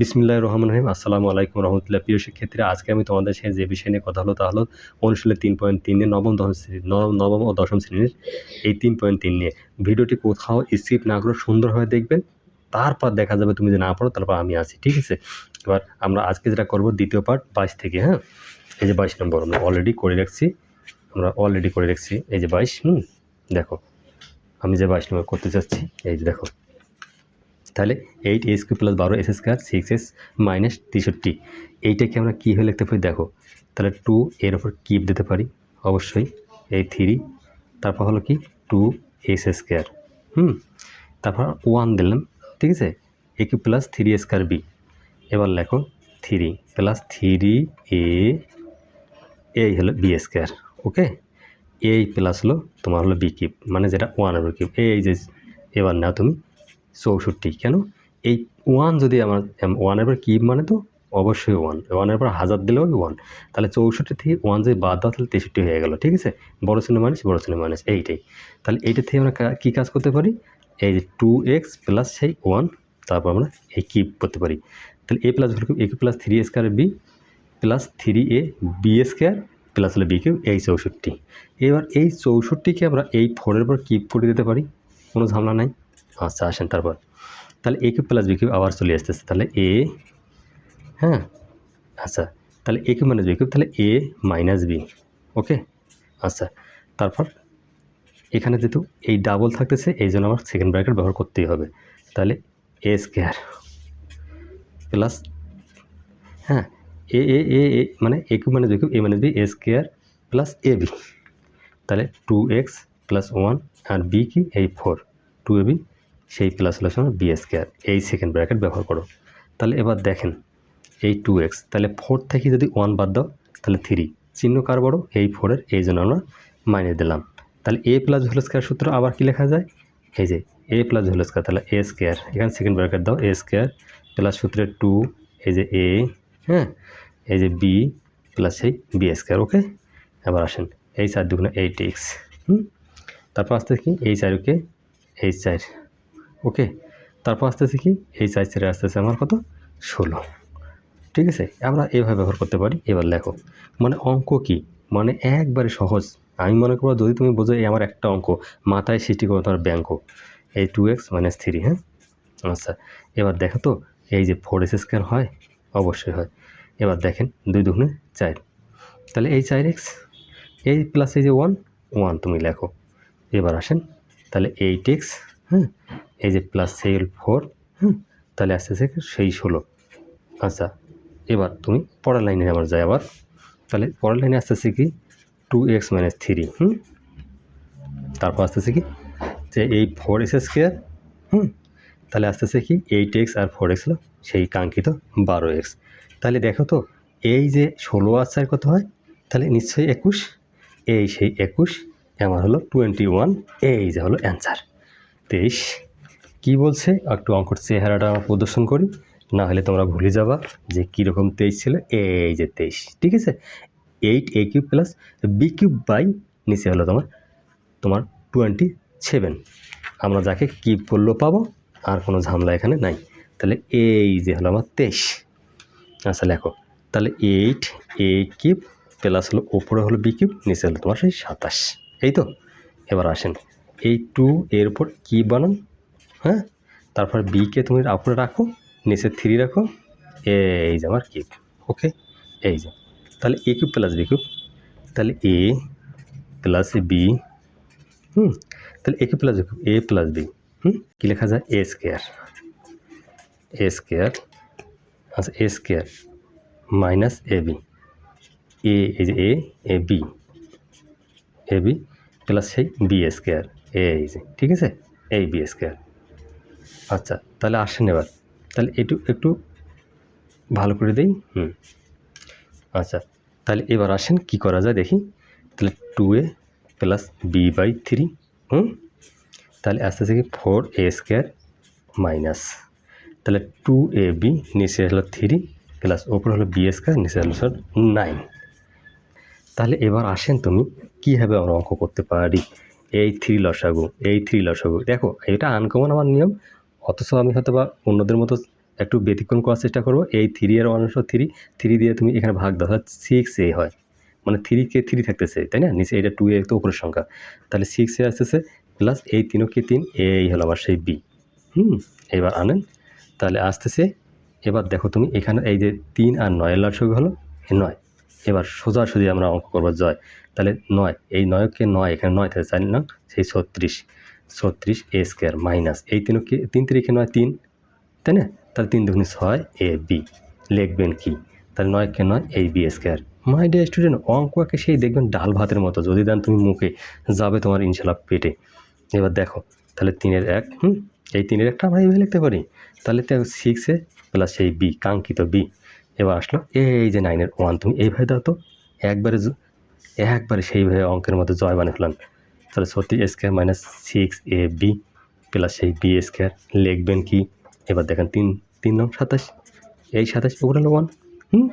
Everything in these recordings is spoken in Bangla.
বিসমিল্লাহ রহমান রহিম। আসসালামু আলাইকুম রহমতুল্লাহ। প্রিয় শিক্ষার্থীরা, আজকে আমি তোমাদের সাথে যে বিষয় নিয়ে কথা হলো তা হলো অনুশীলনের তিন পয়েন্ট তিন নিয়ে নবম দশম শ্রেণি নবম নবম ও দশম শ্রেণির এই তিন পয়েন্ট তিন নিয়ে। ভিডিওটি কোথাও স্কিপ না করে সুন্দরভাবে দেখবেন, তারপর দেখা যাবে তুমি যদি না পড়ো, তারপর আমি আছি, ঠিক আছে? এবার আমরা আজকে যেটা করব, দ্বিতীয় পার্ট বাইশ থেকে হ্যাঁ? এই যে বাইশ নম্বর, আমরা অলরেডি করে রাখছি। আমরা অলরেডি করে রাখছি এই যে বাইশ, হুম? দেখো, আমি যে বাইশ নম্বর করতে চাচ্ছি, এই যে দেখো। তাহলে এইট এ স্কোয়ার প্লাস বারো s square six s minus তেষট্টি। এইটাকে আমরা কী হয়ে লিখতে পারি? দেখো, তাহলে টু এর ওপর কিপ দিতে পারি, অবশ্যই, এই থ্রি তারপর হলো কি? টু এস স্কোয়ার হুম, তারপর ওয়ান দিলাম, ঠিক আছে? A cube plus three square b এবার লেখো থ্রি প্লাস থ্রি এ এই হলো বি স্কোয়ার ওকে এই প্লাস হলো তোমার হলো বি কিউব মানে যেটা ওয়ান ওভার কিউব এই যে, এবার নাও তুমি চৌষট্টি, কেন? এই ওয়ান যদি আমার ওয়ানের পর কিউব মানে তো অবশ্যই ওয়ান ওয়ানের পর হাজার দিলেও ওয়ান তাহলে চৌষট্টি থেকে ওয়ান যদি বাদ দাও, তাহলে তেষট্টি হয়ে গেল, ঠিক আছে? বড় চিহ্ন মাইনাস বড় চিহ্ন মাইনাস এইটাই। তাহলে এইটা থেকে আমরা কী কাজ করতে পারি? এই যে টু এক্স প্লাস সেই ওয়ান তারপর আমরা এই কিউব করতে পারি। তাহলে a plus a plus three square b plus three a b square plus হলো বি কিউ এই চৌষট্টি। এবার এই চৌষট্টিকে আমরা এই ফোরের পর কিউব করে দিতে পারি, কোনো ঝামেলা নাই। আচ্ছা আসেন, তারপর তাহলে a cube plus b cube আবার চলে আসতেছে, তাহলে এ হ্যাঁ? আচ্ছা তাহলে a cube minus b cube, তাহলে এ মাইনাস বি ওকে আচ্ছা তারপর এখানে যেহেতু এই ডাবল থাকতেছে, এই জন্য আমার সেকেন্ড ব্র্যাকেট ব্যবহার করতেই হবে। তাহলে এ স্কোয়ার প্লাস হ্যাঁ এ এ এ এ মানে a cube minus b cube a minus b a square plus a b তাহলে টু এক্স প্লাস ওয়ান আর বি কি? এই ফোর টু এ বি সেই প্লাস হলো সময় বি স্কোয়ার এই সেকেন্ড ব্র্যাকেট ব্যবহার করো। তাহলে এবার দেখেন, এই টু এক্স তাহলে ফোর থেকে যদি ওয়ান বাদ দাও, তাহলে থ্রি চিহ্ন কার বড়ো? এই ফোরের এই জন্য আমরা মাইনে দিলাম। তাহলে এ প্লাস হোল স্কোয়ার সূত্র আবার কি লেখা যায়? এই যে এ প্লাস হোল স্কোয়ার তাহলে এ স্কোয়ার এখানে সেকেন্ড ব্র্যাকেট দাও এ স্কোয়ার প্লাস সূত্রে টু এই যে এ হ্যাঁ? এই যে বি প্লাস এই বি স্কোয়ার ওকে এবার আসেন, এই চার দুগুণে এইট এক্স হুম? তারপর আসতে কি এই চারকে এই চার ওকে, তারপর আসতেছে কি? এই চার ছেড়ে আসতেছে আমার কত? ষোলো। ঠিক আছে? আমরা এইভাবে ব্যবহার করতে পারি। এবার লেখো মানে অঙ্ক কি? মানে একবারে সহজ। আমি মনে করব যদি তুমি বোঝো এই আমার একটা অঙ্ক, মাথায় সৃষ্টি করো তোমার ব্যাঙ্ক এই টু এক্স মাইনাস থ্রি হ্যাঁ? আচ্ছা এবার দেখো তো, এই যে ফোর এস স্কোয়ার হয়? অবশ্যই হয়। এবার দেখেন, দুই দুগুণে চার। তাহলে এই চার এক্স এই প্লাস এই যে ওয়ান ওয়ান তুমি লেখো। এবার আসেন, তাহলে এইট এক্স হ্যাঁ? এই যে প্লাস সেল ফোর হুম, তাহলে আস্তে আস্তে সেই ষোলো। আচ্ছা এবার তুমি পরের লাইনে আমার যাই আবার। তাহলে পরের লাইনে আসতেছে কি? টু এক্স মাইনাস থ্রি হুম। তারপর আসতেছে কি? যে এই ফোর এক্স স্কোয়ার হুম, তাহলে আসতেছে কি? এইট এক্স আর ফোর এক্স হলো সেই কাঙ্ক্ষিত বারো এক্স তাহলে দেখো তো, এই যে ষোলো আর চার কত হয়? তাহলে নিশ্চয়ই একুশ। এই সেই একুশ আমার হলো টোয়েন্টি ওয়ান এই যে হলো অ্যান্সার তেইশ। কী বলছে? একটু অঙ্কর চেহারাটা আমরা প্রদর্শন করি। না হলে তোমরা ভুলে যাবা যে কীরকম তেইশ ছিল। এই যে তেইশ, ঠিক আছে? Eight, a cube plus b cube by নিচে হলো তোমার তোমার টোয়েন্টি সেভেন আমরা যাকে কিউব করলেও পাবো, আর কোনো ঝামেলা এখানে নাই। তাহলে এই যে হলো আমার তেইশ। আচ্ছা লেখো। তাহলে এইট এইট কিউব প্লাস হলো ওপরে হলো বি কিউব, নিচে হলো তোমার সেই সাতাশ। এই তো? এবার আসেন। এই টু এর উপর কি বানান? হ্যাঁ? তারপর বিকে তুমি উপরে রাখো, নিচে থ্রি রাখো, এই যে আমার কিউব ওকে এই যে, তাহলে a cube plus b cube তাহলে এ প্লাস বি হুম? তাহলে a cube plus b cube a plus b হুম? কী লেখা যায়? এ স্কোয়ার এ স্কোয়ার আচ্ছা a square minus a b a এই যে a a b a b plus সেই বি স্কোয়ার এই যে, ঠিক আছে? এই বি স্কোয়ার আচ্ছা তাহলে আসেন এবার। তাহলে একটু একটু ভালো করে দেই। হুম। আচ্ছা তাহলে এবার আসেন, কি করা যায় দেখি। তাহলে two a plus b by three হুম? তাহলে আস্তে আস্তে কি ফোর এ স্কোয়ার মাইনাস তাহলে টু এ বি নিচে হলো থ্রি প্লাস ওপরে হলো বি স্কোয়ার নিচে হলো স্যার নাইন তাহলে এবার আসেন তুমি, কীভাবে আমরা অঙ্ক করতে পারি? এই থ্রি লসাগু, এই থ্রি লসাগু। দেখো, এটা আনকমন আমার নিয়ম। অথচ আমি হয়তো বা অন্যদের মতো একটু ব্যতিক্রম করার চেষ্টা করব। এই থ্রি আর ওয়ান অংশ থ্রি থ্রি দিয়ে তুমি এখানে ভাগ দাও। সিক্স এ হয়। মানে থ্রি কে থ্রি থাকতেছে, তাই না? নিচে এটা টু এ তো উপরের সংখ্যা। তাহলে সিক্স এ আসতেছে প্লাস এই তিনও কে তিন? এই হলো আমার সেই বি হুম, এবার আনেন। তাহলে আসতেছে, এবার দেখো তুমি এখানে এই যে তিন আর নয়ের লসক হলো এ নয়। এবার সোজাসুজি আমরা অঙ্ক করব জয়। তাহলে নয়, এই নয়কে নয় এখানে নয় থাকে, চার নং, সেই ছত্রিশ। ছত্রিশ এ স্কোয়ার মাইনাস এই তিনকে তিন তিরিখে নয়, তিন। তাই না? তাহলে তিন দুগুণে ছয় এ বি লিখবেন কি? তাহলে নয়কে নয় এই b square my dear student অঙ্ক অঙ্ককে সেই দেখবেন ডাল ভাতের মতো। যদি দেন তুমি মুখে, যাবে তোমার ইনশাল্লাহ পেটে। এবার দেখো, তাহলে তিনের এক, হুম? এই তিনের একটা আমরা এইভাবে লিখতে পারি। তাহলে তো সিক্সে প্লাস সেই বি কাঙ্ক্ষিত বি এবার আসলো এই যে নাইনের ওয়ান তুমি এইভাবে দাও তো। একবারে একবারে সেইভাবে অঙ্কের মধ্যে জয় বানিয়ে ফেলান তাহলে ছত্রিশ square minus six a b plus সেই বি স্কোয়ার লিখবেন কি? এবার দেখেন তিন তিন নং সাতাশ। এই সাতাশ উপরে হলো ওয়ান হুম?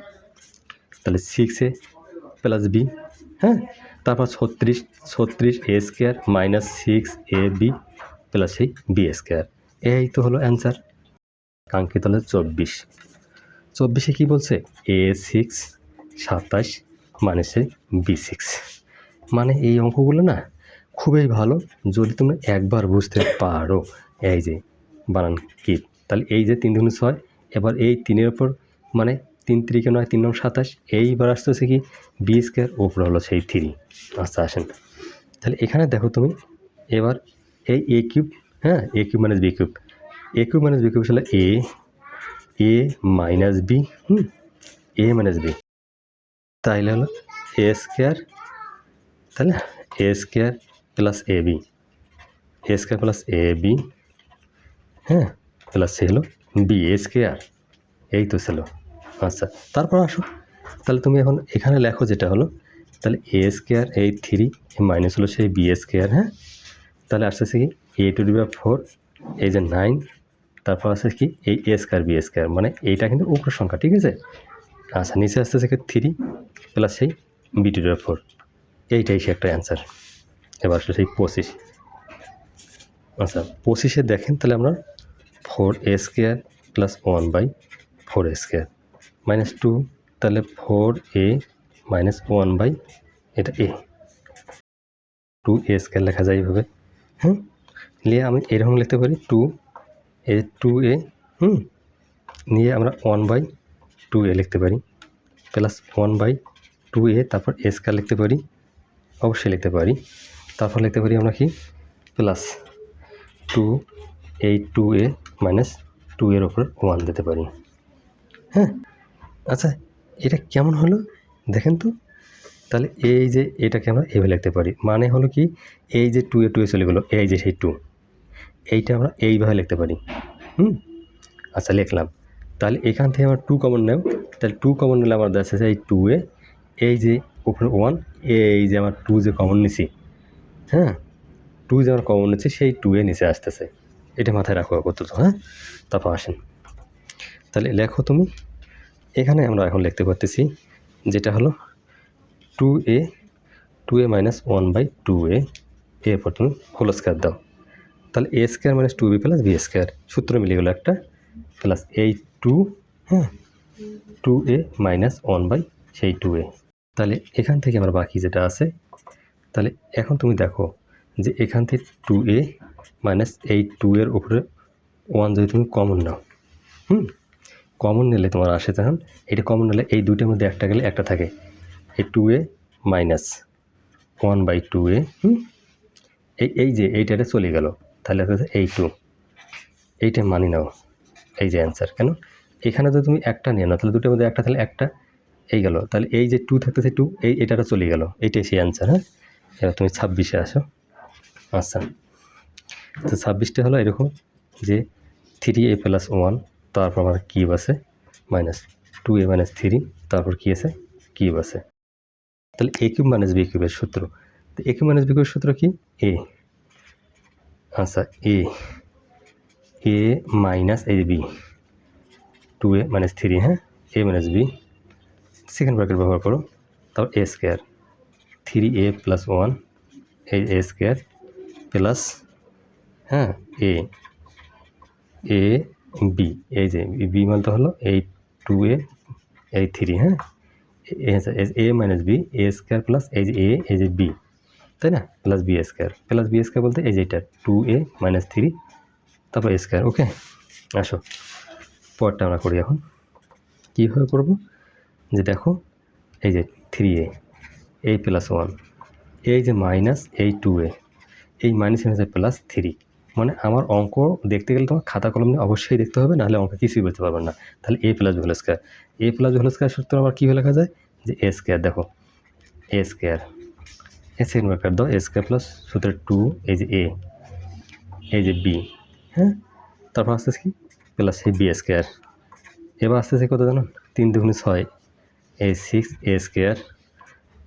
তাহলে সিক্স এ প্লাস বি হ্যাঁ? তারপর ছত্রিশ ছত্রিশ a square minus six a b plus সেই বি স্কোয়ার এই তো হলো অ্যান্সার কাঙ্ক্ষিত হলো চব্বিশ। চব্বিশে কী বলছে? এ সিক্স সাতাশ মানে সে বি সিক্স মানে এই অঙ্কগুলো না খুবই ভালো। যদি তুমি একবার বুঝতে পারো, এই যে বানান কি, তাহলে এই যে তিন দুগুণ ছয়, এবার এই তিনের ওপর মানে তিন তিরিকে নয়, তিন নং সাতাশ, এইবার আসতেছে কি, বি স্কোয়ার ওপর হলো সেই থ্রি। আচ্ছা আসেন। তাহলে এখানে দেখো তুমি, এবার এই এ কিউব হ্যাঁ a cube minus b cube, a cube minus b cube হলো a A minus B, hmm, A minus B. তাইলে হলো এ স্কোয়ার তাহলে a square plus a b a square plus a b হ্যাঁ? প্লাস সে হলো বি এ স্কোয়ার এই তো ছিল। আচ্ছা তারপর আসো। তাহলে তুমি এখন এখানে লেখো যেটা হলো, তাহলে এ স্কোয়ার এই থ্রি মাইনাস হলো সেই বি স্কোয়ার হ্যাঁ? তাহলে আসতেছে কি এ টু ডি ফোর এই যে নাইন তারপর আছে কি, এই এ স্কোয়ার বি স্কোয়ার মানে এইটা কিন্তু উপরের সংখ্যা, ঠিক আছে? আচ্ছা নিচে আসতেছে কি থ্রি প্লাস সেই বি টু ডি ফোর এইটাই সে একটা অ্যান্সার এবার আসলে সেই পঁচিশ। আচ্ছা পঁচিশে দেখেন তাহলে আমরা four a square plus one by four a square minus two তাহলে four a minus one by এটা এ টু এ স্কোয়ার লেখা যায় এইভাবে। হুম? নিয়ে আমি এরকম লিখতে পারি টু এ টু এ হুম? নিয়ে আমরা ওয়ান বাই টু এ লিখতে পারি। Plus one by two a তারপর এ স্কোয়ার লিখতে পারি। অবশ্যই লিখতে পারি। তারপর লিখতে পারি আমরা কি? প্লাস টু এই টু এ মাইনাস টু এর ওপর ওয়ান দিতে পারি। হ্যাঁ? আচ্ছা এটা কেমন হলো? দেখেন তো। তাহলে এই যে এটাকে আমরা এভাবে লিখতে পারি। মানে হলো কি? এই যে টু এ টু এ চলে গেলো, এই যে সেই টু এইটা আমরা এইভাবে লিখতে পারি। হুম? আচ্ছা লিখলাম। তাহলে এখান থেকে আমার টু কমন নেব। তাহলে টু কমন নিলে আমার দেখা যাচ্ছে এই টু এ এই যে উপরে ওয়ান এই যে আমার টু যে কমন নিছি। হ্যাঁ টু যে আমার কমন নিচ্ছি সেই টু এ নিচে আসতেছে। এটা মাথায় রাখো আপাতত হ্যাঁ? তারপর আসেন। তাহলে লেখো তুমি। এখানে আমরা এখন লিখতে পারতেছি, যেটা হলো two a two a minus one by two a এরপর তুমি হোল স্কোয়ার দাও। তাহলে a square minus two b plus b square সূত্র মিলে গেলো একটা প্লাস এই টু হ্যাঁ? Two a minus one by সেই টু এ তাহলে এখান থেকে আমার বাকি যেটা আছে তাহলে এখন তুমি দেখো যে এখান থেকে টু এ মাইনাস এই টু এর উপরে ওয়ান যদি তুমি কমন নাও, হুম? কমন নিলে তোমার আসে তখন, এটা কমন নিলে এই দুইটার মধ্যে একটা গেলে একটা থাকে। এই two a minus one by two a হুম? এই এই যে এইটাতে চলে গেল, তাহলে এই টু এইটা মানি নাও, এই যে অ্যান্সার কেন? এখানে যদি তুমি একটা নিয়ে নাও, তাহলে দুটোর মধ্যে একটা, তাহলে একটা, এই গেল। তাহলে এই যে টু থাকতেছে টু এই এটাটা চলে গেল, এইটাই সেই অ্যান্সার হ্যাঁ? এবার তুমি ছাব্বিশে আসো। আচ্ছা। তো ছাব্বিশটা হলো এরকম যে থ্রি এ প্লাস ওয়ান তারপর আমার কিউব আছে minus two a minus three তারপর কী আছে? কিউব আছে। তাহলে এ কিউব মাইনাস বি কিউবের সূত্র। তো এ কিউব মাইনাস বি কিউবের সূত্র কি? এ আচ্ছা a a minus a b two a minus three হ্যাঁ? A minus b second bracket ব্যবহার করো। তারপর a square three a plus one এই এ স্কোয়ার প্লাস হ্যাঁ এ এ বি এই যে বি মানটা হলো এই টু এ এই থ্রি হ্যাঁ? A minus b a square plus এই যে এ এই যে বি তাই না? Plus b square plus b square বলতে এই যে এটা টু এ মাইনাস থ্রি তারপর স্কোয়ার ওকে আসো, পরটা আমরা করি এখন। কীভাবে করব? যে দেখো, এই যে থ্রি এ এই প্লাস ওয়ান এই যে মাইনাস এই টু এ এই মাইনাস হচ্ছে প্লাস থ্রি মানে আমার অঙ্ক দেখতে গেলে তোমার খাতা কলম নিয়ে অবশ্যই দেখতে হবে, নাহলে অঙ্ক কিছুই বুঝতে পারবেন না। তাহলে a plus whole square a plus whole square সূত্র আবার কীভাবে লেখা যায়? যে এ স্কোয়ার দেখো। A square a second bracket দাও এ স্কোয়ার প্লাস সূত্রে টু এই যে এ এই যে বি হ্যাঁ? তারপর আসতেছে কি? প্লাস এই বি স্কোয়ার এবার আসতেছে কত জানো? তিন দুগুণে ছয়। এই সিক্স এ স্কোয়ার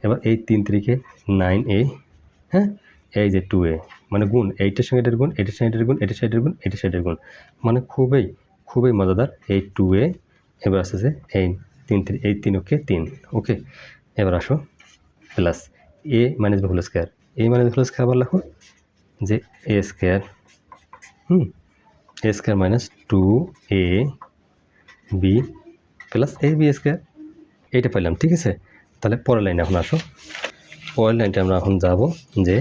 এবার এই তিন তিরিকে নাইন এ হ্যাঁ? এই যে টু এ মানে গুণ, এইটার সঙ্গে এটার গুণ এটার এটার গুণ এটার সাইডের গুণ এটার সাইডের গুণ। মানে খুবই খুবই মজাদার এই টু এ এবার আসতেছে এই তিন তিন এই তিন ওকে তিন, ওকে? এবার আসো plus a minus whole square a minus whole square আবার লেখো যে এ square hmm? A square minus two a b plus a b square এইটা পাইলাম, ঠিক আছে? তাহলে পরের লাইনে এখন আসো। পরের লাইনটা আমরা এখন যাব যে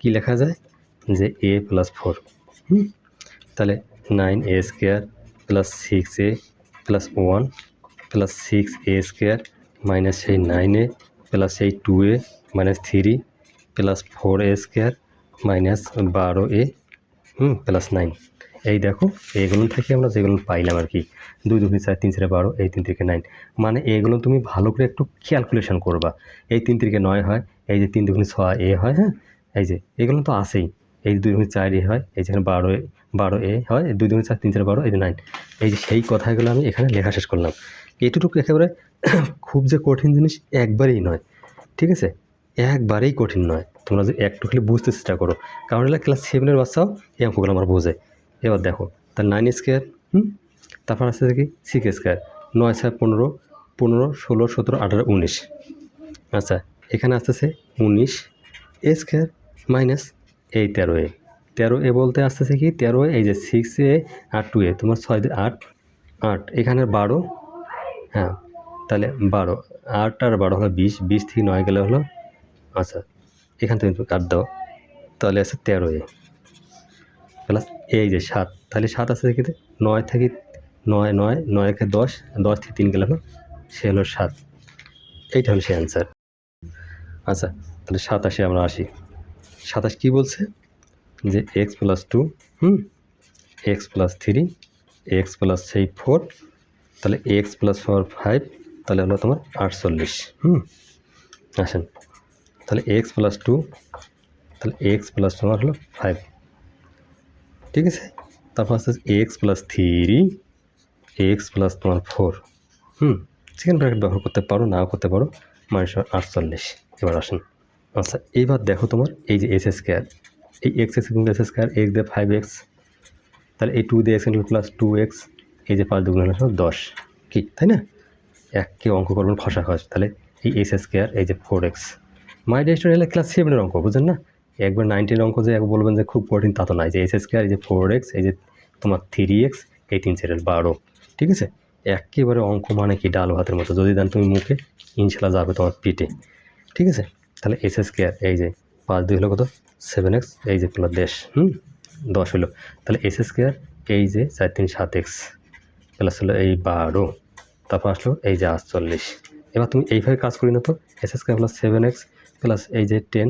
কি লেখা যায়? যে এ প্লাস ফোর হুম? তাহলে nine a square plus six a plus one plus six a square minus সেই নাইন এ প্লাস সেই two a minus three plus four a square minus বারো এ হুম? প্লাস নাইন এই দেখো এইগুলো থেকে আমরা যেগুলো পাইলাম আর কি, দুই দুই, চার, তিন, চারে বারো, এই তিন থেকে নাইন মানে এগুলো তুমি ভালো করে একটু ক্যালকুলেশন করবা। এই তিন থেকে নয় হয়, এই যে তিন দুগুণে ছয় এ হয় হ্যাঁ? এই যে, এগুলো তো আসেই এই দুই দুগুণে চার এ হয়, এই যেখানে বারো বারো এ হয়, দুই দুগুণে চার, তিন, চারে বারো, এই যে নাইন এই যে সেই কথাগুলো আমি এখানে লেখা শেষ করলাম। এটুকু একেবারে খুব যে কঠিন জিনিস একবারেই নয়, ঠিক আছে? একবারেই কঠিন নয়। তোমরা যে একটু খালি বুঝতে চেষ্টা করো। কারণ এগুলো ক্লাস সেভেনের বাচ্চাও এই অঙ্কগুলো আমার বোঝে। এবার দেখো, তার নাইন স্কোয়ার হুম? তারপর আসতে থাকি সিক্স স্কোয়ার নয় ছয় পনেরো পনেরো, ষোলো, সতেরো, আঠারো, উনিশ। আচ্ছা এখানে আসতেছে উনিশ স্কোয়ার মাইনাস এই তেরো এ তেরো এ বলতে আসতেছে কি, তেরো এই যে সিক্স এ আর টু এ তোমার ছয় আট আট। এখানে বারো হ্যাঁ তাহলে বারো, আট আর বারো হলো বিশ বিশ থেকে নয় গেলে হলো আচ্ছা এখান থেকে কাট দাও, তাহলে আছে তেরো এ প্লাস এই যে সাত। তাহলে সাত আছে দেখিতে নয় থেকে নয় নয় নয় থেকে দশ দশ থেকে তিন গেলে হলো সে হলো সাত। এইটা হলো সে অ্যান্সার আচ্ছা তাহলে সাতাশে আমরা আসি। সাতাশ কী বলছে? যে এক্স প্লাস টু হুম? X plus three x plus সেই ফোর তাহলে এক্স প্লাস ফোর ফাইভ তাহলে হলো তোমার আটচল্লিশ, হুম? আসেন। তাহলে এক্স প্লাস টু তাহলে এক্স প্লাস তোমার হলো ফাইভ ঠিক আছে? তারপর আসতে x plus three x plus তোমার ফোর হুম সেকেন্ড ব্র্যাকেট ব্যবহার করতে পারো, নাও করতে পারো মাইনাস আটচল্লিশ। এবার আসুন। আচ্ছা এইবার দেখো তোমার, এই যে এস স্কোয়ার এই এক্স এক্স কিন্তু এস স্কোয়ার এক্স দিয়ে ফাইভ এক্স তাহলে এই টু দিয়ে এক্স প্লাস টু এক্স এই যে পাঁচ দুগুণ হলো দশ। কি, তাই না? এককে অঙ্ক করবেন, ফসা খরচ। তাহলে এই এস স্কোয়ার এই যে ফোর এক্স মাই ডেস্টন হলে ক্লাস সেভেনের অঙ্ক, বুঝলেন না? একবার নাইনটিন অঙ্ক যে বলবেন যে খুব কঠিন তা তো নয়, যে এস স্কোয়ার এই যে ফোর এক্স এই যে তোমার থ্রি এক্স এই তিন সেটের বারো, ঠিক আছে? একেবারে অঙ্ক মানে কি? ডাল ভাতের মতো। যদি দেন তুমি মুখে, ইনশাল্লাহ যাবে তোমার পিঠে, ঠিক আছে? তাহলে এস স্কোয়ার এই যে পাঁচ দুই হলো কত? সেভেন এক্স এই যে প্লাস দেশ, হুম? দশ হলো। তাহলে এস স্কোয়ার এই যে চার তিন সাত এক্স প্লাস হলো এই বারো, তারপর আসলো এই যে আটচল্লিশ। এবার তুমি এইভাবে কাজ করি না তো s square plus seven x plus এই যে টেন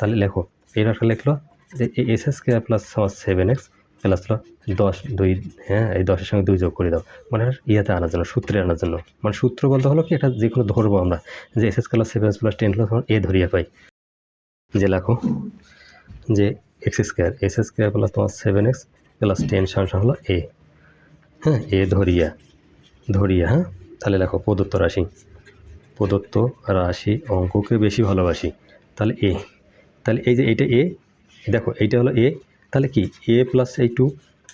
তাহলে লেখো। এইটা লিখলো যে এই s square plus seven x plus হলো দশ, দুই হ্যাঁ এই দশের সঙ্গে দুই যোগ করে দাও। মানে ইয়াতে আনার জন্য, সূত্রে আনার জন্য। মানে সূত্র বলতে হলো কি, এটা যে কোনো ধরবো আমরা। যে s square plus seven plus ten তখন এ ধরিয়া পাই। যে লেখো যে x square s square plus তোমার সেভেন এক্স প্লাস টেন সমান হলো এ হ্যাঁ এ ধরিয়া ধরিয়া হ্যাঁ তাহলে লেখো প্রদত্ত রাশি। প্রদত্ত রাশি অঙ্ককে বেশি ভালোবাসি, তাহলে এ তাহলে এই যে এইটা এ দেখো এইটা হলো এ তাহলে কি? এ প্লাস এই টু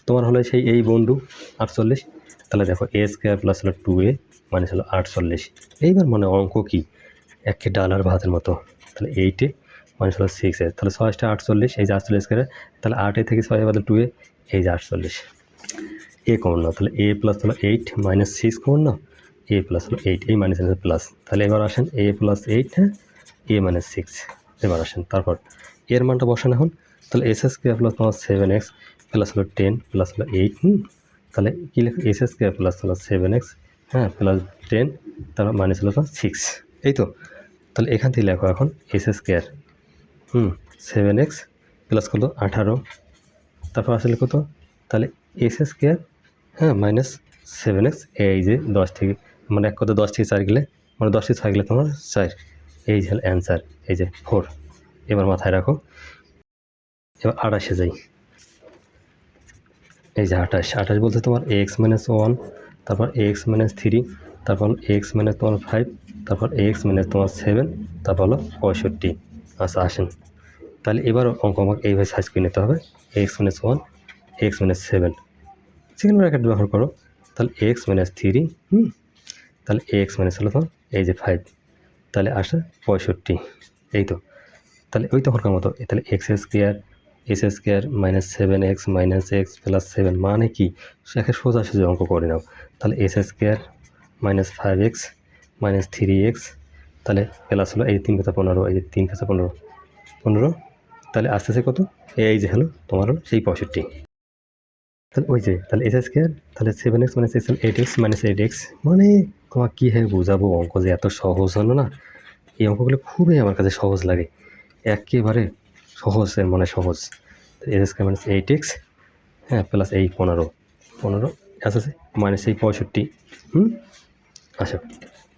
তোমার হলো সেই এই বন্ধু আটচল্লিশ, তাহলে দেখো এ স্কোয়ার প্লাস হলো টু এ মানে হলো আটচল্লিশ। এইবার মানে অঙ্ক কি? একে ডালার ভাতের মতো। তাহলে এইটে মানে হলো সিক্স এ, তাহলে ছয়টা আটচল্লিশ, এই যে আটচল্লিশ করে তাহলে আটে থেকে ছয় বাদে টু এ, এই যে আটচল্লিশ। এ কমন নাও তাহলে এ প্লাস হলো এইট মাইনাস সিক্স কমন না? এ প্লাস হলো এইট এই মাইনাস প্লাস তাহলে এবার আসেন এ প্লাস এইট হ্যাঁ? এ মাইনাস সিক্স এবার আসেন। তারপর এর মানটা বসান এখন। তাহলে এস এস কেয়ার প্লাস তোমার সেভেন এক্স প্লাস হলো টেন প্লাস হলো এইট তাহলে কী লেখো? এস এস কেয়ার প্লাস হলো সেভেন এক্স হ্যাঁ প্লাস টেন তারপর মাইনাস হলো তোমার সিক্স এই তো? তাহলে এখান থেকে লেখো এখন এস এস কেয়ার হুম সেভেন এক্স প্লাস কত? আঠারো। তারপর আসলে কত? তাহলে এস এস কেয়ার হ্যাঁ মাইনাস সেভেন এক্স এই যে দশ থেকে মানে এক কত দশ থেকে চার গেলে মানে দশ থেকে ছয় গেলে তোমার চার। এই যে অ্যান্সার এই যে ফোর এবার মাথায় রাখো। এবার আঠাশে যাই। এই যে আঠাশ আঠাশ বলতে তোমার এক্স মাইনাস ওয়ান তারপর এক্স মাইনাস থ্রি তারপর এক্স মাইনাস তোমার ফাইভ তারপর এক্স মাইনাস তোমার সেভেন তারপর হলো পঁয়ষট্টি। আচ্ছা আসেন। তাহলে এবার অঙ্ক আমাকে এইভাবে সাইজ করে নিতে হবে। X minus one x minus seven second bracket ব্যবহার করো। তাহলে এক্স মাইনাস থ্রি হুম? তাহলে এক্স মাইনাস হলো তোমার এই যে ফাইভ তাহলে আসে পঁয়ষট্টি। এই তো। তাহলে ওই তখনকার মতো। তাহলে x square s square minus seven x minus x plus seven মানে কি? সেখানে সোজা সোজা অঙ্ক করে নাও। তাহলে s square minus five x minus three x তাহলে প্লাস হলো এই তিন কথা পনেরো, এই তিন কথা পনেরো। পনেরো? তাহলে আস্তে আস্তে কত? এই যে হলো, তোমার সেই পঁয়ষট্টি। তাহলে ওই যে, তাহলে এস স্কোয়ার তাহলে seven x minus x eight x minus eight x মানে তোমার কী হয় বোঝাবো অঙ্ক যে এত সহজ হলো না? এই অঙ্কগুলো খুবই আমার কাছে সহজ লাগে, একেবারে সহজ, এর মানে সহজ। S square minus eight x হ্যাঁ প্লাস এই পনেরো পনেরো আচ্ছা আছে মাইনাস এই পঁয়ষট্টি, হুম? আচ্ছা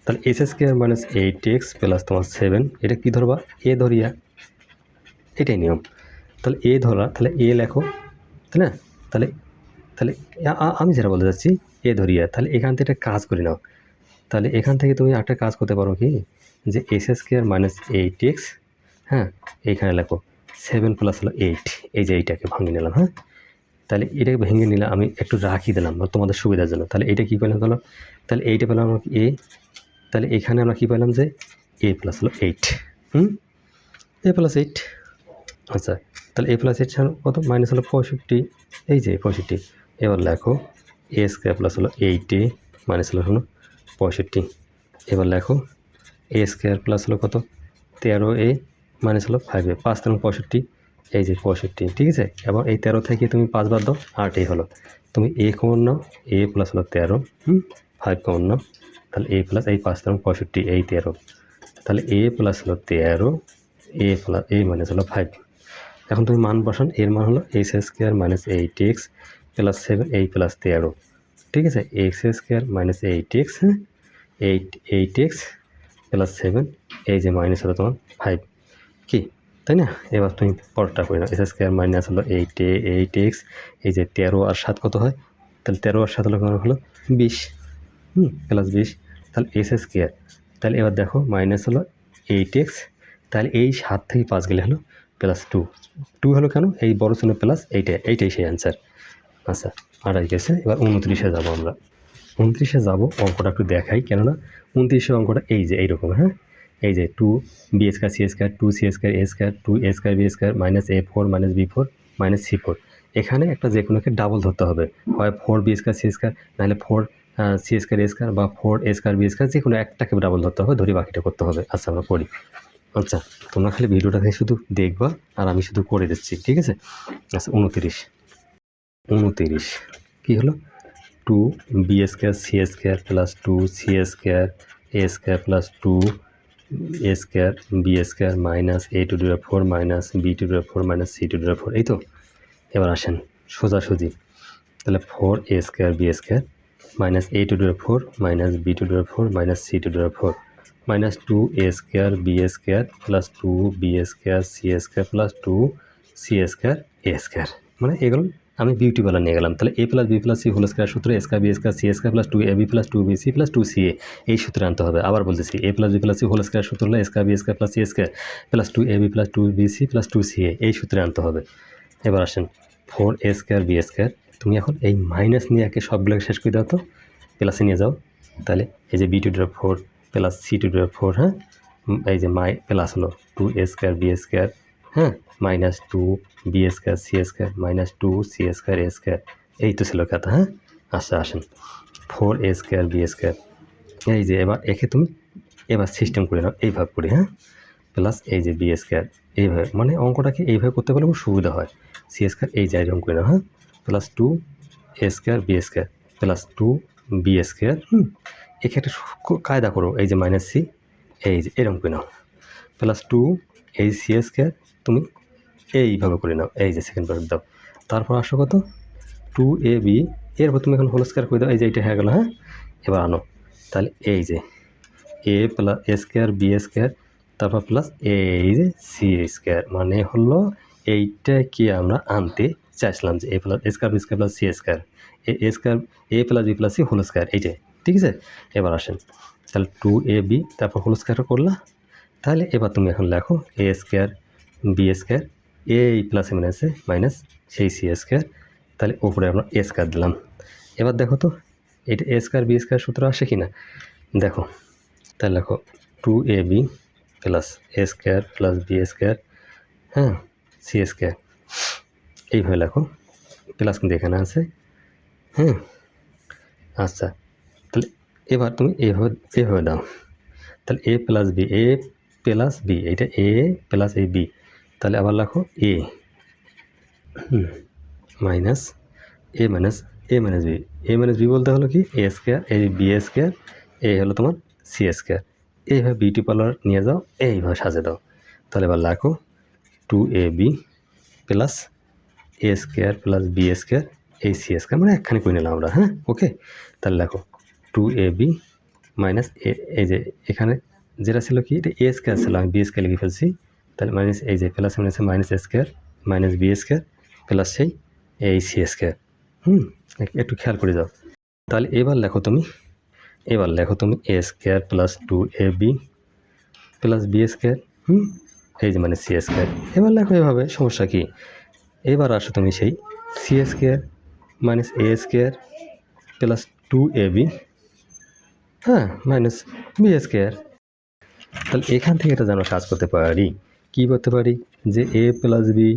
তাহলে x square minus eight x plus তোমার সেভেন এটা কী ধরবা? এ ধরিয়া, এটাই নিয়ম। তাহলে এ ধরা, তাহলে এ লেখো, তাই না? তাহলে তাহলে আমি যেটা বলতে চাচ্ছি, এ ধরিয়া, তাহলে এখান থেকে একটা কাজ করে নাও। তাহলে এখান থেকে তুমি একটা কাজ করতে পারো কি? যে x x square minus eight x হ্যাঁ এইখানে লেখো সেভেন প্লাস হলো এইট এই যে এইটাকে ভাঙিয়ে নিলাম হ্যাঁ? তাহলে এটাকে ভেঙে নিলে আমি একটু রাখি দিলাম তোমাদের সুবিধার জন্য। তাহলে এইটা কী পেলাম তাহলে? তাহলে এইটা পেলাম আমরা এ, তাহলে এখানে আমরা কী পেলাম যে এ প্লাস হলো এইট হুম? এ প্লাস এইট আচ্ছা তাহলে এ প্লাস এইট কত? মাইনাস হলো পঁয়ষট্টি, এই যে পঁয়ষট্টি। এবার লেখো এ স্কোয়ার প্লাস হলো এইটি মাইনাস হলো হলো পঁয়ষট্টি। এবার লেখো এ স্কোয়ার প্লাস হলো কত? তেরো এ মাইনাস হলো ফাইভ এ, পাঁচ তেরো পঁয়ষট্টি, এই যে পঁয়ষট্টি, ঠিক আছে? এবং এই তেরো থেকে তুমি পাঁচ বাদ দাও, আট এ হলো। তুমি এ কমন নাও এ প্লাস হলো তেরো, হুম? ফাইভ কমন নাও, তাহলে এ প্লাস এই পাঁচ তেরো পঁয়ষট্টি, এই তেরো। তাহলে এ প্লাস হলো তেরো এ প্লাস এ মাইনাস হলো ফাইভ এখন তুমি মান বসান, এর মান হলো x square minus eight x plus seven, এই প্লাস তেরো। ঠিক আছে? X square minus eight x হ্যাঁ? Eight eight x plus seven, এই যে মাইনাস হলো তোমার ফাইভ। কি? তাই না? এবার তুমি পরটা করে নাও। এক্স স্কোয়ার মাইনাস হলো এইট এইট এক্স, এই যে তেরো আর সাত কত হয়? তাহলে তেরো আর সাত হলো কত হলো বিশ। হুম, প্লাস বিশ, তাহলে এস স্কোয়ার। তাহলে এবার দেখো, মাইনাস হলো এইট এক্স, তাহলে এই সাত থেকে পাঁচ গেলে হলো প্লাস টু। টু হলো কেন? এই বড় চিহ্ন প্লাস এইটা, এইটাই সেই অ্যান্সার আচ্ছা আড়াই গেছে, এবার উনত্রিশে যাব আমরা। উনত্রিশে যাব, অঙ্কটা একটু দেখাই, কেননা উনত্রিশে অঙ্কটা এই যে, এইরকম হ্যাঁ? এই যে two b square c square two c square a square two a square b square minus a four minus b four minus c four এখানে একটা যে কোনোকে ডাবল ধরতে হবে, হয় four b square c square নাহলে four c square a square বা four a square b square যে কোনো একটাকে ডাবল ধরতে হবে, ধরে বাকিটা করতে হবে। আচ্ছা আমরা করি আচ্ছা তোমরা খালি ভিডিওটা দেখে শুধু দেখবা, আর আমি শুধু করে দিচ্ছি, ঠিক আছে? আচ্ছা উনতিরিশ। উনতিরিশ কী হলো? Two b square c square plus two c square a square plus two a square b square minus a to the power four minus b to the power four minus c to the power four এই তো? এবার আসেন সোজাসুজি। তাহলে four a square b square minus a to the power four minus b to the power four minus c to the power four minus two a square b square plus two b square c square plus two c square a square মানে এগুলো আমি বিউটি বেলা নিয়ে গেলাম। তাহলে a plus b plus c whole square সূত্র a square b square c square plus two a b plus two b c plus two c a এই সূত্রে আনতে হবে। আবার বলতেছি a plus b plus c whole square সূত্র হলো a square b square plus c square plus two a b plus two b c plus two c a এই সূত্রে আনতে হবে। এবার আসেন four a square b square তুমি এখন এই মাইনাস নিয়ে একে সবগুলোকে শেষ করে দাও তো প্লাসে নিয়ে যাও। তাহলে এই যে B two drop four plus C two drop four হ্যাঁ? এই যে মাই প্লাস হলো two A square B square হ্যাঁ minus two B square C square minus two C square A square এই তো ছিল কথা হ্যাঁ? আচ্ছা আসেন। Four A square B square এই যে এবার একে তুমি এবার সিস্টেম করে নাও, এইভাবে করি হ্যাঁ? প্লাস এই যে বি স্কোয়ার এইভাবে মানে অঙ্কটাকে এইভাবে করতে পারলে খুব সুবিধা হয়। সি স্কোয়ার এই যে এরকম করে নাও হ্যাঁ? Plus two a square b square plus two b square হুম? এক্ষেত্রে কায়দা করো, এই যে মাইনাস সি এই যে এরকম করে নাও। প্লাস টু এই সি স্কোয়ার তুমি এইভাবে করে নাও। এই যে সেকেন্ড ব্র্যাকেট দাও। তারপর আসো কত? টু এ বি এরপর তুমি এখন হোল স্কোয়ার করে দাও। এই যে এইটা হয়ে গেলো হ্যাঁ? এবার আনো। তাহলে এই যে a plus a square b square তারপর প্লাস এই যে সি স্কোয়ার মানে হলো এইটাকে আমরা আনতে চাইছিলাম যে a plus a square b square plus c square a square a plus b plus c whole square এইটাই ঠিক আছে? এবার আসেন। তাহলে টু এ বি তারপর হোল স্কোয়ার করলা। তাহলে এবার তুমি এখন লেখো এ স্কোয়ার বি স্কোয়ার এই প্লাসে মাইনাসে মাইনাস সেই সি স্কোয়ার তাহলে উপরে আমরা এ স্কোয়ার দিলাম। এবার দেখো তো, এটা এ স্কোয়ার বি স্কোয়ার সূত্র আসে কি না দেখো, তাহলে দেখো two a b plus a square plus b square হ্যাঁ সি স্কোয়ার এইভাবে লেখো প্লাস কিন্তু এখানে আছে হ্যাঁ আচ্ছা তাহলে এবার তুমি এভাবে এভাবে দাও। তাহলে a plus b a plus b এটা এ প্লাস এ বি তাহলে আবার লেখো a minus a minus a minus b a minus b বলতে হলো কি? A square a b square a হলো তোমার সি স্কোয়ার এইভাবে বিউটি পার্লার নিয়ে যাও, এইভাবে সাজে দাও। তাহলে এবার লেখো two a b plus a square plus b square এই সি স্কোয়ার মানে একখানে করে নিলাম আমরা হ্যাঁ? ওকে তাহলে লেখো two a b minus a এই যে এখানে যেটা ছিল কি? এটা এ স্কোয়ার ছিল, আমি বি স্কোয়ার লিখে ফেলছি। তাহলে মাইনাস এই যে plus minus minus square minus b square plus সেই এই সি স্কোয়ার হুম একটু খেয়াল করে যাও। তাহলে এবার লেখো তুমি, এবার লেখো তুমি a square plus two a b plus b square হুম, এই যে মানে সি স্কোয়ার এবার লেখো এভাবে, সমস্যা কি? এবার আসো তুমি সেই c square minus a square plus two a b হ্যাঁ মাইনাস বি স্কোয়ার তাহলে এখান থেকে এটা যেন কাজ করতে পারি। কি করতে পারি? যে a plus b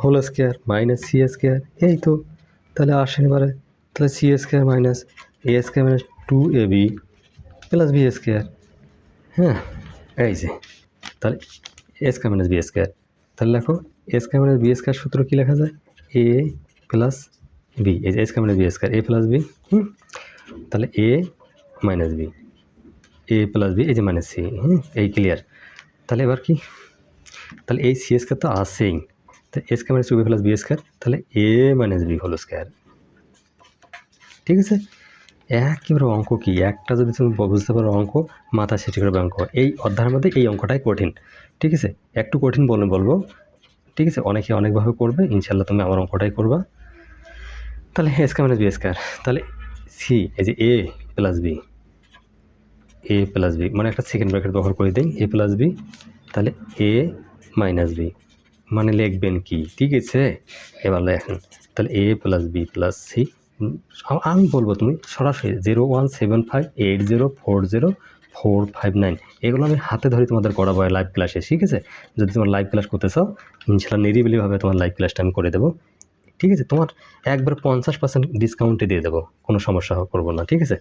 whole square minus c square এই তো। তাহলে আসেন এবারে। তাহলে c square minus a square minus two a b plus b square হ্যাঁ এই যে। তাহলে a square minus b square তাহলে লেখো a square minus b square সূত্র কী লেখা যায়? এ প্লাস বি এই যে a square minus b square a plus b হুম? তাহলে a minus b a plus b এই যে মাইনাস সি হুম? এই ক্লিয়ার তাহলে এবার কি? তাহলে এই সি স্কোয়ার তো আসেই। তাহলে a square minus b plus b square তাহলে a minus b whole square ঠিক আছে? একেবারে অঙ্ক কি? একটা যদি তুমি বুঝতে পারো অঙ্ক, মাথা সেটি করবে অঙ্ক এই অধ্যায়ের মধ্যে এই অঙ্কটাই কঠিন। ঠিক আছে? একটু কঠিন বলে বলব। ঠিক আছে? অনেকে অনেকভাবে করবে ইনশাল্লাহ তুমি আমার অঙ্কটাই করবা। তাহলে a square minus b square তাহলে সি এই যে a plus b a plus b মানে একটা সেকেন্ড ব্র্যাকেট ব্যবহার করে দিই এ প্লাস বি তাহলে এ মাইনাস বি। মানে লিখবেন কি? ঠিক আছে? এবার লেখেন, তাহলে a plus b plus c. আমি বলব তুমি সরাসরি zero one seven five eight zero four zero four five nine এগুলো আমি হাতে ধরে তোমাদের করাবো লাইভ ক্লাসে ঠিক আছে? যদি তোমার লাইভ ক্লাস করতে চাও, ইনশাল্লাহ নিরিবিলিভাবে তোমার লাইভ ক্লাসটা আমি করে দেবো। ঠিক আছে? তোমার একবার পঞ্চাশ পার্সেন্ট ডিসকাউন্টে দিয়ে দেবো, কোনো সমস্যা করব না, ঠিক আছে?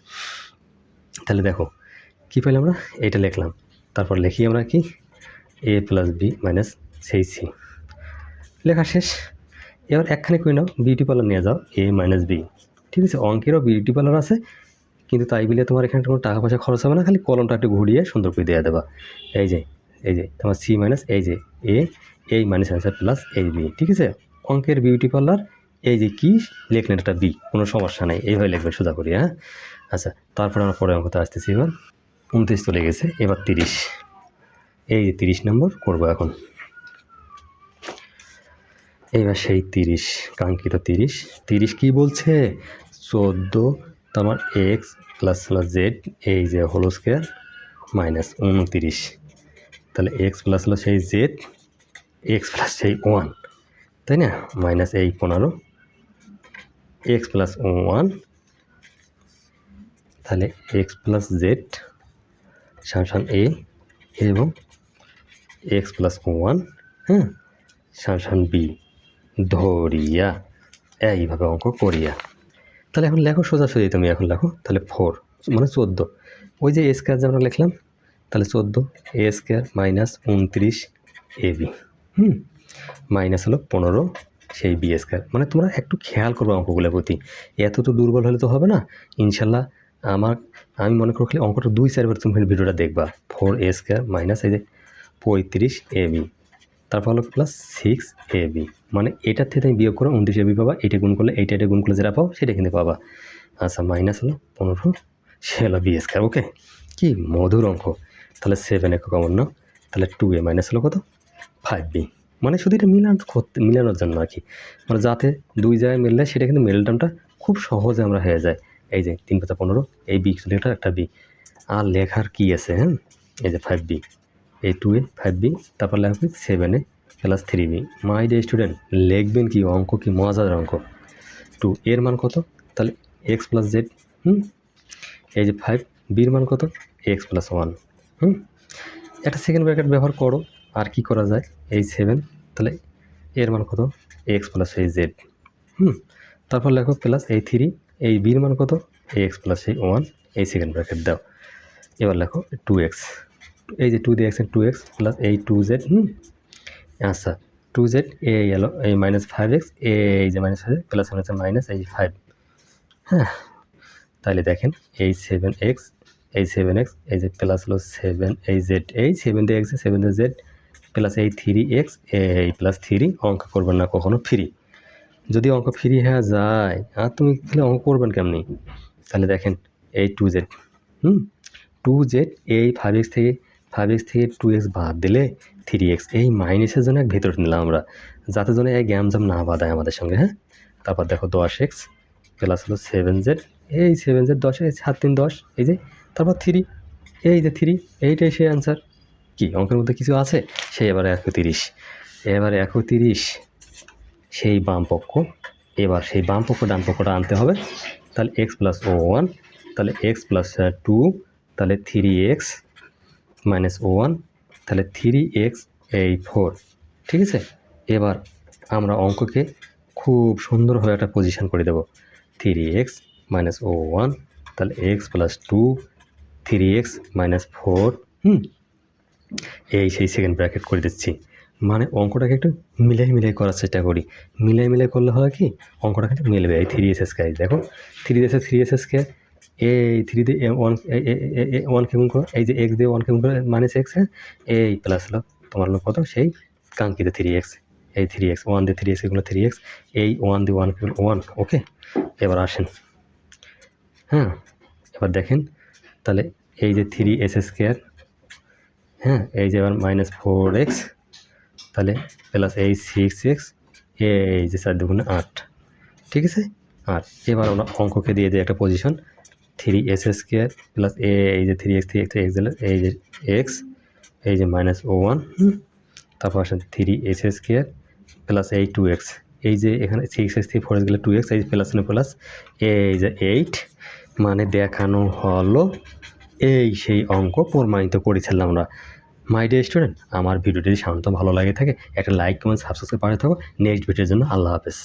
তাহলে দেখো, কী পেলাম আমরা? এইটা লিখলাম। তারপর লিখি আমরা কি? এ প্লাস বি মাইনাস সেই সি লেখা শেষ। এবার একখানে করে নাও বিউটি পার্লার নিয়ে যাও এ মাইনাস বি ঠিক আছে, অঙ্কেরও বিউটি পার্লার আছে, কিন্তু তাই বলে তোমার এখানে কোনো টাকা পয়সা খরচ হবে না, খালি কলমটা একটু ঘুরিয়ে সুন্দর করে দিয়ে দেবা। এই যে এই যে, তোমার সি মাইনাস এই যে এ এই মাইনাস অ্যান্সার প্লাস এই বি ঠিক আছে? অঙ্কের বিউটি পার্লার এই যে কি, লিখলেন একটা বি কোনো সমস্যা নেই, এইভাবে লিখবেন সোজা করি হ্যাঁ? আচ্ছা তারপরে আমরা পরে অঙ্কতে আসতেছি এবার। উনত্রিশ চলে গেছে, এবার তিরিশ। এই তিরিশ নম্বর করব এখন। এইবার সেই তিরিশ, কাঙ্ক্ষিত তিরিশ। তিরিশ কি বলছে? চোদ্দ তোমার এক্স প্লাস প্লাস জেড, এই যে হোল স্কোয়ার মাইনাস উনতিরিশ। তাহলে এক্স প্লাস হলো সেই জেড, এক্স প্লাস সেই ওয়ান, তাই না? মাইনাস এই পনেরো, এক্স প্লাস ওয়ান, তাহলে এক্স প্লাস জেড সামসান এ এবং এক্স প্লাস ওয়ান হ্যাঁ সানসান বি ধরিয়া এইভাবে অঙ্ক করিয়া। তাহলে এখন লেখো সোজাসুজি তুমি এখন লেখো, তাহলে ফোর মানে চোদ্দ। ওই যে স্কোয়ার যে আমরা লিখলাম, তাহলে চোদ্দ এ স্কোয়ার মাইনাস উনত্রিশ এ বি হুম মাইনাস হলো পনেরো, সেই বি স্কোয়ার মানে তোমরা একটু খেয়াল করব অঙ্কগুলোর প্রতি। এত তো দুর্বল হলে তো হবে না। ইনশাল্লাহ আমার, আমি মনে করি অঙ্কটা দুই চারবার তুমি ভিডিওটা দেখবা। ফোর এ স্কোয়ার মাইনাস এই যে পঁয়ত্রিশ এ বি তারপর হলো প্লাস সিক্স এ বি মানে এটার থেকে তুমি বিয়োগ করো উনত্রিশ এ বি পাবা এটা গুণ করলে, এইটা এটা গুণ করলে যেটা পাও, সেটা কিন্তু পাবা। আচ্ছা মাইনাস হলো পনেরো, সে হলো বি স্কোয়ার ওকে কি মধুর অঙ্ক। তাহলে সেভেন একক কমন না তাহলে টু এ মাইনাস হলো কত? ফাইভ বি মানে শুধু এটা মিলান করতে, মিলানোর জন্য আর কি। মানে যাতে দুই জায়গায় মিললে সেটা কিন্তু মিডল টার্মটা খুব সহজে আমরা হয়ে যায়। এই যে তিন পাতা পনেরো, এই বি একটা বি আর লেখার কি আছে হ্যাঁ? এই যে ফাইভ বি এই টু এ ফাইভ বি তারপর লেখবে seven a plus three b my dear student লিখবেন কি অঙ্ক কি মজার অঙ্ক? টু এর মান কত? তাহলে এক্স প্লাস জেড হুম? এই যে ফাইভ বির মান কত? এক্স প্লাস ওয়ান হুম? একটা সেকেন্ড ব্র্যাকেট ব্যবহার করো, আর কি করা যায়? এই সেভেন তাহলে এর মান কত? এক্স প্লাস এই জেড হুম? তারপর লেখো প্লাস এই থ্রি এই বির মান কত? এক্স প্লাস এই ওয়ান এই সেকেন্ড ব্র্যাকেট দাও। এবার লেখো টু এক্স এই যে টু দিয়ে এক্স টু এক্স প্লাস এই টু জেড হুম? আচ্ছা টু জেড এ এলো, এই মাইনাস ফাইভ এক্স এ এই যে মাইনাস ফাইভ প্লাস হচ্ছে মাইনাস এই ফাইভ হ্যাঁ তাহলে দেখেন, এই সেভেন এক্স এই সেভেন এক্স এই যে প্লাস হলো সেভেন এই জেড এই সেভেন দিয়ে এক্স সেভেন দিয়ে জেড প্লাস এই থ্রি এক্স এই প্লাস থ্রি অঙ্ক করবেন না কখনো ফ্রি যদি অঙ্ক ফ্রি হ্যাঁ যায়, আর তুমি তাহলে অঙ্ক করবেন কেমনি? তাহলে দেখেন, এই টু জেড হুম? টু জেড এই ফাইভ এক্স থেকে ফাইভ এক্স থেকে টু এক্স বাদ দিলে থ্রি এক্স এই মাইনাসের জন্য এক ভেতর নিলাম আমরা। যাতে জন্য এই গ্যামজাম না বাদায় আমাদের সঙ্গে হ্যাঁ? তারপর দেখো দশ এক্স প্লাস হলো সেভেন জেড এই সেভেন জেড দশ, এই সাত তিন দশ, এই যে, তারপর থ্রি এই যে থ্রি এইটাই সেই অ্যান্সার কি, অঙ্কের মধ্যে কিছু আছে? সেই এবারে এবারে একশো তিরিশ সেই বাম পক্ষ, এবার সেই বাম পক্ষ, ডান পক্ষটা আনতে হবে। তাহলে এক্স প্লাস ও ওয়ান তাহলে এক্স প্লাস টু তাহলে থ্রি এক্স মাইনাস ওয়ান তাহলে থ্রি এক্স এই ফোর ঠিক আছে? এবার আমরা অঙ্ককে খুব সুন্দরভাবে একটা পজিশন করে দেবো। থ্রি এক্স মাইনাস ও ওয়ান তাহলে x plus two three x minus four হুম? এই সেই সেকেন্ড ব্র্যাকেট করে দিচ্ছি। মানে অঙ্কটাকে একটু মিলাই মিলাই করার চেষ্টা করি। মিলাই মিলাই করলে হয় কি? অঙ্কটা কিন্তু মিলবে। এই থ্রি এস এসকে দেখো? Three S three S SK এই থ্রি দিয়ে ওয়ান ওয়ান কেমন করো। এই যে এক্স দিয়ে ওয়ান কেমন করো মাইনাস এক্স এই প্লাস হলো। তোমার হলো কত? সেই কাঙ্ক্ষিত থ্রি এক্স এই থ্রি এক্স ওয়ান দিয়ে থ্রি এক্স এগুলো থ্রি এক্স এই ওয়ান দিয়ে ওয়ান ওয়ান ওকে এবার আসেন। হ্যাঁ এবার দেখেন। তাহলে এই যে থ্রি এস স্কোয়ার হ্যাঁ এই যে এবার মাইনাস ফোর এক্স তাহলে প্লাস এই সিক্স এক্স এই যে চার দুগুণে আট। ঠিক আছে? আর এবার আমরা অঙ্ককে দিয়ে দিই একটা position three x square plus a এই যে three x three x x এই যে এক্স এই যে মাইনাস ও ওয়ান তারপর আসেন থ্রি এস স্কোয়ার প্লাস এই টু এক্স এই যে এখানে সিক্স এক্স থেকে ফোর এক্স গেলে টু এক্স এই প্লাস প্লাস এই যে এইট মানে দেখানো হলো এই সেই অঙ্ক প্রমাণিত করেছিলাম আমরা। মাই ডে স্টুডেন্ট আমার ভিডিওটি সাধারণত ভালো লাগে থাকে, একটা লাইক কমেন্ট সাবস্ক্রাইব করে থাকো। নেক্সট ভিডিওর জন্য আল্লাহ হাফেজ।